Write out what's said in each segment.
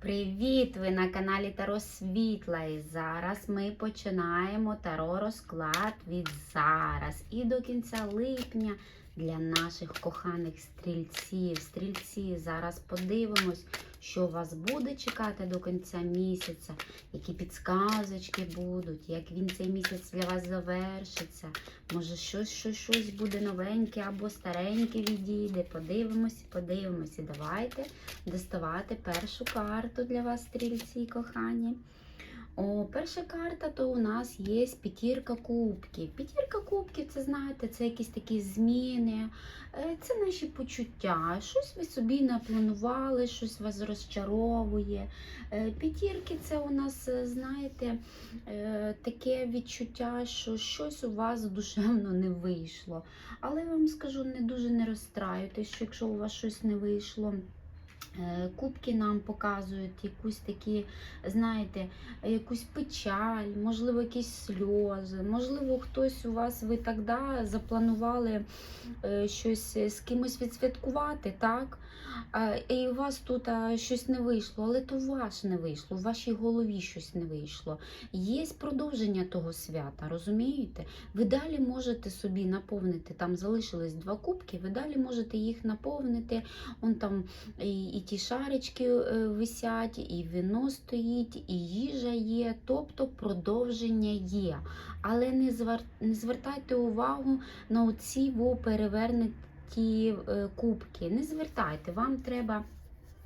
Привіт! Ви на каналі Таро Світла. І зараз ми починаємо таро розклад від зараз і до кінця липня для наших коханих стрільців. Стрільці, зараз подивимось, що вас буде чекати до кінця місяця, які підсказочки будуть, як він цей місяць для вас завершиться. Може, щось, щось, щось буде новеньке або стареньке відійде. Подивимось, подивимось. І давайте доставати першу карту для вас, стрільці, кохані. Перша карта то у нас є п'ятірка кубків. П'ятірка кубків, це знаєте, це якісь такі зміни, е, це наші почуття. Щось ви собі напланували, щось вас розчаровує. Е, П'ятірки це у нас, е, знаєте, таке відчуття, що щось у вас душевно не вийшло. Але я вам скажу, не дуже не розстраюйтесь, що якщо у вас щось не вийшло. Е, Кубки нам показують якусь такі, знаєте, якусь печаль, можливо, якісь сльози, можливо, хтось у вас, ви тоді запланували е, щось з кимось відсвяткувати, так? А, І у вас тут а, щось не вийшло, але то ваше не вийшло, в вашій голові щось не вийшло. Є продовження того свята, розумієте? Ви далі можете собі наповнити, там залишились два кубки, ви далі можете їх наповнити. Он там і, і ті шарички е, висять, і вино стоїть, і їжа є, тобто продовження є. Але не, звер... не звертайте увагу на оці во перевернуті е, кубки. Не звертайте, вам треба.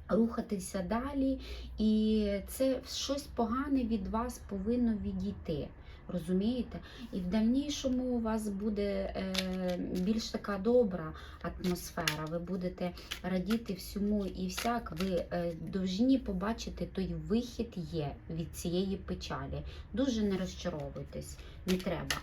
Рухатися далі, і це щось погане від вас повинно відійти. Розумієте? І в дальнішому у вас буде е, більш така добра атмосфера. Ви будете радіти всьому і всяк. Ви е, довжні побачити той вихід є від цієї печалі. Дуже не розчаровуйтесь, не треба.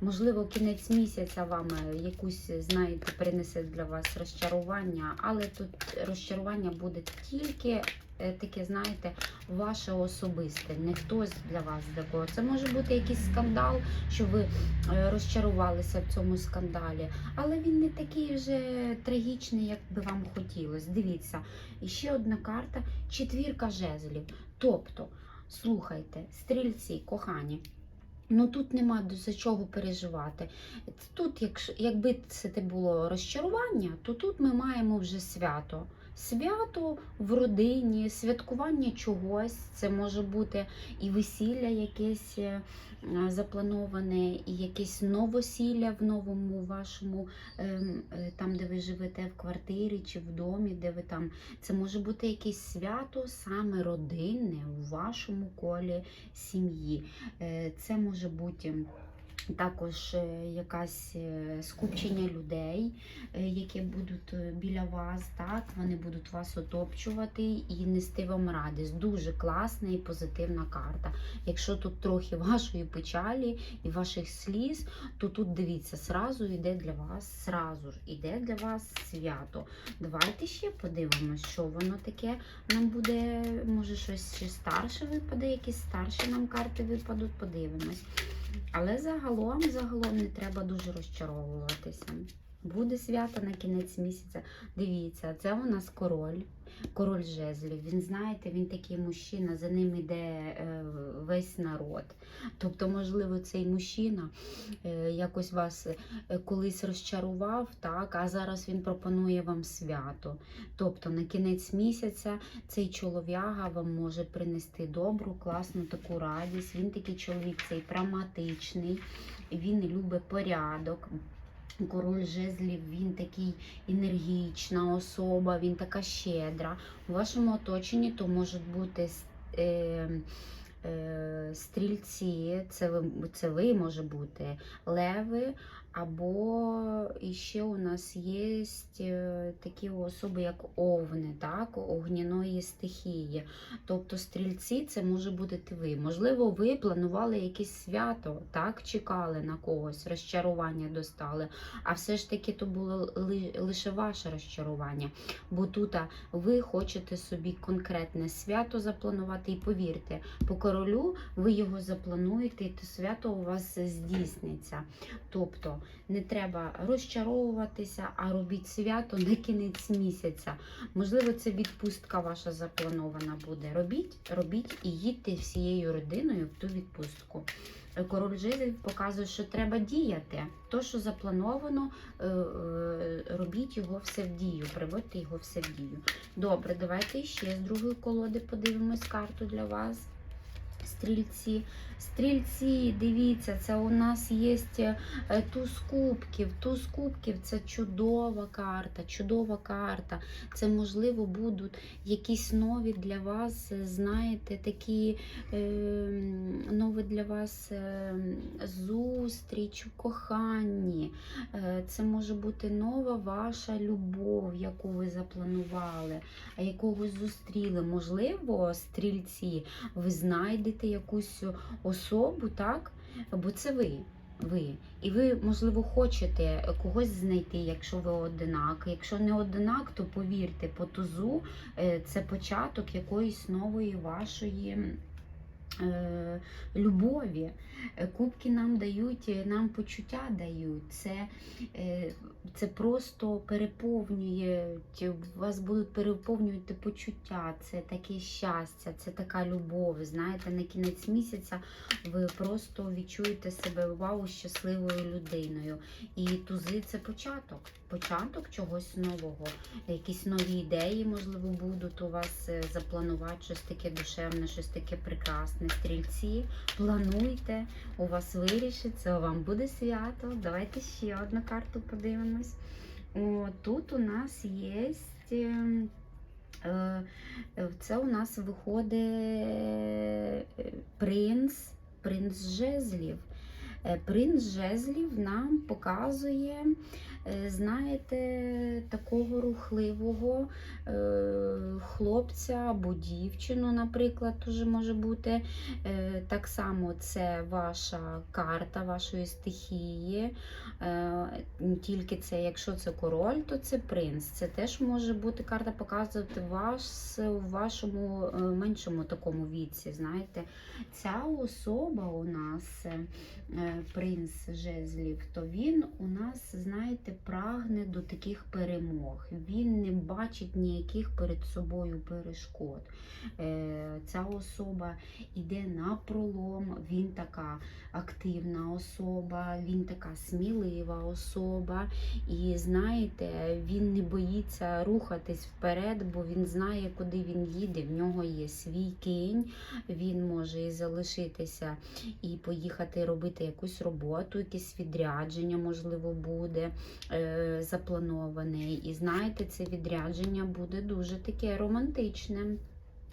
Можливо, кінець місяця вам е, якусь, знаєте, принесе для вас розчарування, але тут розчарування буде тільки е, таке, знаєте, ваше особисте, не хтось для вас такого. Це може бути якийсь скандал, що ви е, розчарувалися в цьому скандалі, але він не такий вже трагічний, як би вам хотілося. Дивіться, і ще одна карта четвірка жезлів. Тобто, слухайте, стрільці, кохані. Ну тут нема за чого переживати. Тут, якщо, якби це було розчарування, то тут ми маємо вже свято. Свято в родині, святкування чогось. Це може бути і весілля якесь е, заплановане, і якесь новосілля в новому вашому, ем, е, там, де ви живете в квартирі чи в домі, де ви там. Це може бути якесь свято саме родинне у вашому колі сім'ї. Е, Це може бути. Також е, якась е, скупчення людей, е, які будуть біля вас, так вони будуть вас отопчувати і нести вам радість. Дуже класна і позитивна карта. Якщо тут трохи вашої печалі і ваших сліз, то тут дивіться, сразу йде для вас, сразу ж іде для вас свято. Давайте ще подивимось, що воно таке нам буде. Може, щось ще старше випаде, якісь старші нам карти випадуть, подивимось. Але загалом, загалом не треба дуже розчаровуватися. Буде свято на кінець місяця. Dивіться, це у нас король, король жезлів. Він, знаєте, він такий мужчина, за ним іде е, весь народ. Тобто, можливо, цей мужчина е, якось вас е, колись розчарував, так, а зараз він пропонує вам свято. Тобто на кінець місяця цей чолов'яга вам може принести добру, класну таку радість. Він такий чоловік, цей прагматичний, він любить порядок. Король жезлів, він такий енергічна особа, він така щедра. У вашому оточенні то можуть бути е, е, стрільці, це ви, це ви може бути, леви, або іще у нас є е, такі особи, як овни, так, огняної стихії. Тобто стрільці це може бути ви. Можливо, ви планували якесь свято, так, чекали на когось, розчарування достали, а все ж таки то було лише ваше розчарування. Бо тут ви хочете собі конкретне свято запланувати, і повірте, по королю ви його заплануєте, і то свято у вас здійсниться. Тобто не треба розчаровуватися, а робіть свято на кінець місяця. Можливо, це відпустка ваша запланована буде. Робіть, робіть і їдьте всією родиною в ту відпустку. Е, Король жезлів показує, що треба діяти. То, що заплановано, е, е, робіть його все в дію, приводьте його все в дію. Добре, давайте ще з другої колоди подивимось карту для вас. Стрільці. Стрільці, дивіться, це у нас є е, туз кубків. Туз кубків це чудова карта, чудова карта. Це, можливо, будуть якісь нові для вас, е, знаєте, такі е, нові для вас е, зустріч коханні. Е, це може бути нова ваша любов, яку ви запланували, яку ви зустріли. Можливо, стрільці, ви знайдете якусь особу, так? Бо це ви. Ви. І ви, можливо, хочете когось знайти, якщо ви одинак. Якщо не одинак, то повірте, по тузу е, це початок якоїсь нової вашої любові. Е, Кубки нам дають, е, нам почуття дають. Це, е, це просто переповнює, вас будуть переповнювати почуття, це таке щастя, це така любов. Знаєте, на кінець місяця ви просто відчуєте себе вау щасливою людиною. І тузи це початок, початок чогось нового. Якісь нові ідеї, можливо, будуть у вас запланувати щось таке душевне, щось таке прекрасне. Стрільці, плануйте, у вас вирішиться, вам буде свято. Давайте ще одну карту подивимось. О, тут у нас є. Це у нас виходить е, принц, принц жезлів. Е, Принц жезлів нам показує, е, знаєте, такого рухливого е, хлопця або дівчину, наприклад, теж може бути. Е, Так само це ваша карта вашої стихії. Е, Тільки це, якщо це король, то це принц. Це теж може бути карта показувати вас у вашому е, меншому такому віці. Знаєте, ця особа у нас. е, принц жезлів, то він у нас, знаєте, прагне до таких перемог. Він не бачить ніяких перед собою перешкод. Е, Ця особа йде на пролом, він така активна особа, він така смілива особа. І знаєте, він не боїться рухатись вперед, бо він знає, куди він їде. В нього є свій кінь, він може і залишитися і поїхати робити якусь роботу, якесь відрядження, можливо, буде е, заплановане. І знаєте, це відрядження буде дуже таке романтичне.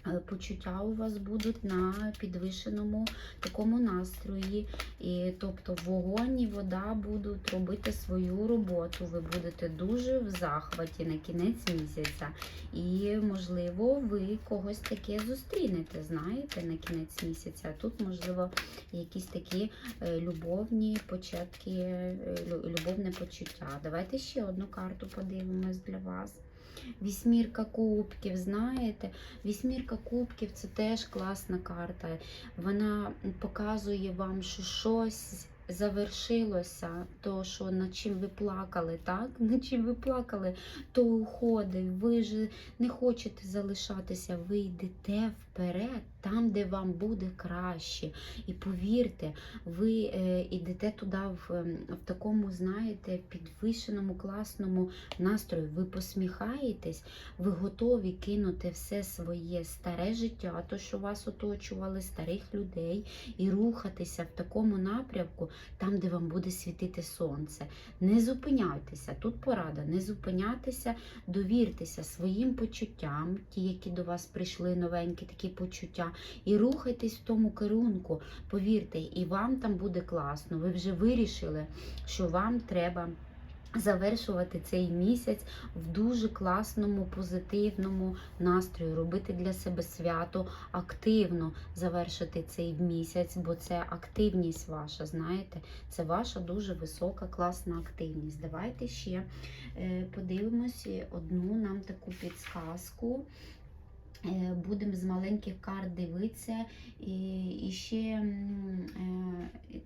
Е, Почуття у вас будуть на підвищеному такому настрої. І, тобто вогонь і вода будуть робити свою роботу. Ви будете дуже в захваті на кінець місяця. І, можливо, ви когось таке зустрінете, знаєте, на кінець місяця. Тут, можливо, якісь такі е, любовні початки, е, любовне почуття. Давайте ще одну карту подивимось для вас. Вісьмірка кубків, знаєте, вісьмірка кубків це теж класна карта. Вона показує вам, що щось завершилося, то, що над чим ви плакали, так? Над чим ви плакали, то уходить. Ви ж не хочете залишатися, ви йдете вперед, там, де вам буде краще. І повірте, ви е, йдете туди в, ем, в такому, знаєте, підвищеному класному настрою. Ви посміхаєтесь, ви готові кинути все своє старе життя, то, що вас оточували, старих людей, і рухатися в такому напрямку, там, де вам буде світити сонце. Не зупиняйтеся. Тут порада, не зупинятися, довіртеся своїм почуттям, ті, які до вас прийшли, новенькі такі почуття, і рухайтесь в тому керунку. Повірте, і вам там буде класно. Ви вже вирішили, що вам треба. Завершувати цей місяць в дуже класному, позитивному настрої, робити для себе свято, активно завершити цей місяць, бо це активність ваша, знаєте, це ваша дуже висока, класна активність. Давайте ще е, подивимося одну нам таку підсказку. Е, Будемо з маленьких карт дивитися. І, і ще е,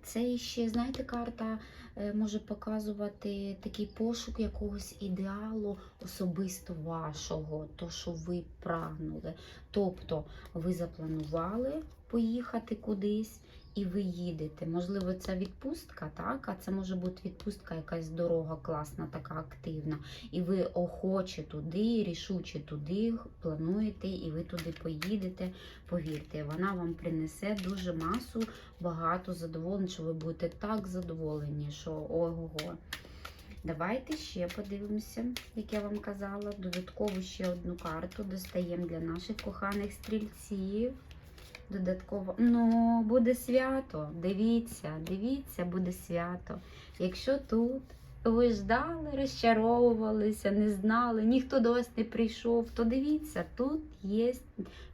це ще, знаєте, карта е, може показувати такий пошук якогось ідеалу особисто вашого, то, що ви прагнули. Тобто ви запланували поїхати кудись. І ви їдете. Можливо, це відпустка, так? А це може бути відпустка, якась дорога класна, така активна. І ви охоче туди, рішуче туди плануєте, і ви туди поїдете. Повірте, вона вам принесе дуже масу, багато задоволень, що ви будете так задоволені, що ого-го. Давайте ще подивимося, як я вам казала. Додатково ще одну карту достаємо для наших коханих стрільців. Додатково, ну, буде свято. Дивіться, дивіться, буде свято. Якщо тут ви ждали, розчаровувалися, не знали, ніхто до вас не прийшов, то дивіться, тут є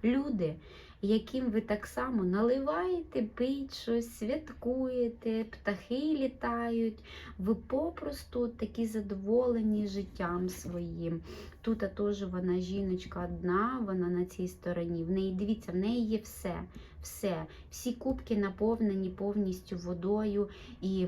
люди, яким ви так само наливаєте, пить щось, святкуєте, птахи літають. Ви попросту такі задоволені життям своїм. Тут теж вона жіночка одна, вона на цій стороні. В неї дивіться, в неї є все. Все. Всі кубки наповнені повністю водою. І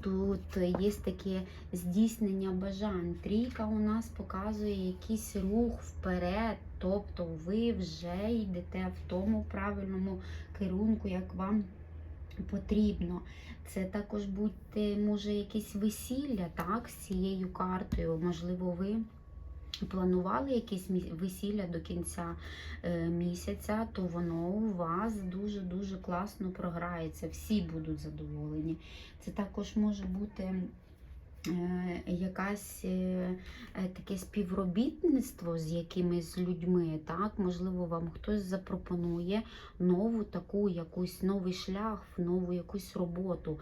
тут є таке здійснення бажань. Трійка у нас показує якийсь рух вперед. Тобто ви вже йдете в тому правильному керунку, як вам потрібно. Це також будьте, може, якесь весілля, так, з цією картою. Можливо, ви планували якісь весілля до кінця е, місяця, то воно у вас дуже-дуже класно програється. Всі будуть задоволені. Це також може бути. Е, Якась е, е, таке співробітництво з якимись людьми, так можливо, вам хтось запропонує нову таку якусь новий шлях, нову якусь роботу,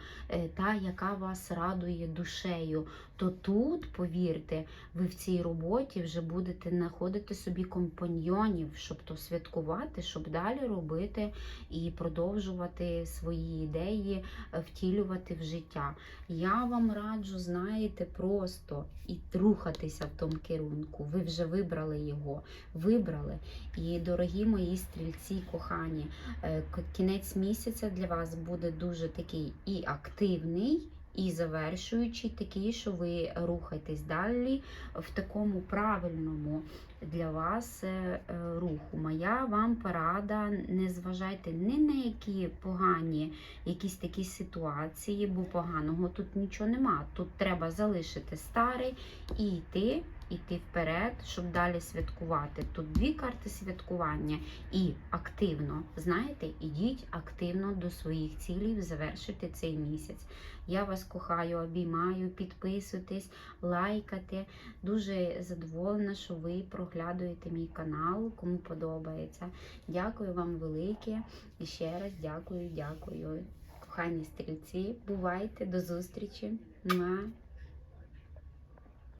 та яка вас радує душею. То тут, повірте, ви в цій роботі вже будете знаходити собі компаньйонів, щоб то святкувати, щоб далі робити і продовжувати свої ідеї втілювати в життя. Я вам раджу, знаєте, просто і рухатися в тому керунку. Ви вже вибрали його, вибрали. І, дорогі мої стрільці, кохані, е, кінець місяця для вас буде дуже такий і активний. І завершуючий такий, що ви рухаєтесь далі в такому правильному для вас е, е, руху. Моя вам порада, не зважайте ні на які погані якісь такі ситуації, бо поганого тут нічого нема. Тут треба залишити старий і йти, йти вперед, щоб далі святкувати. Тут дві карти святкування і активно, знаєте, ідіть активно до своїх цілей, завершити цей місяць. Я вас кохаю, обіймаю, підписуйтесь, лайкайте. Дуже задоволена, що ви проглядуєте мій канал, кому подобається. Дякую вам велике. І ще раз дякую, дякую. Кохані стрільці, бувайте, до зустрічі.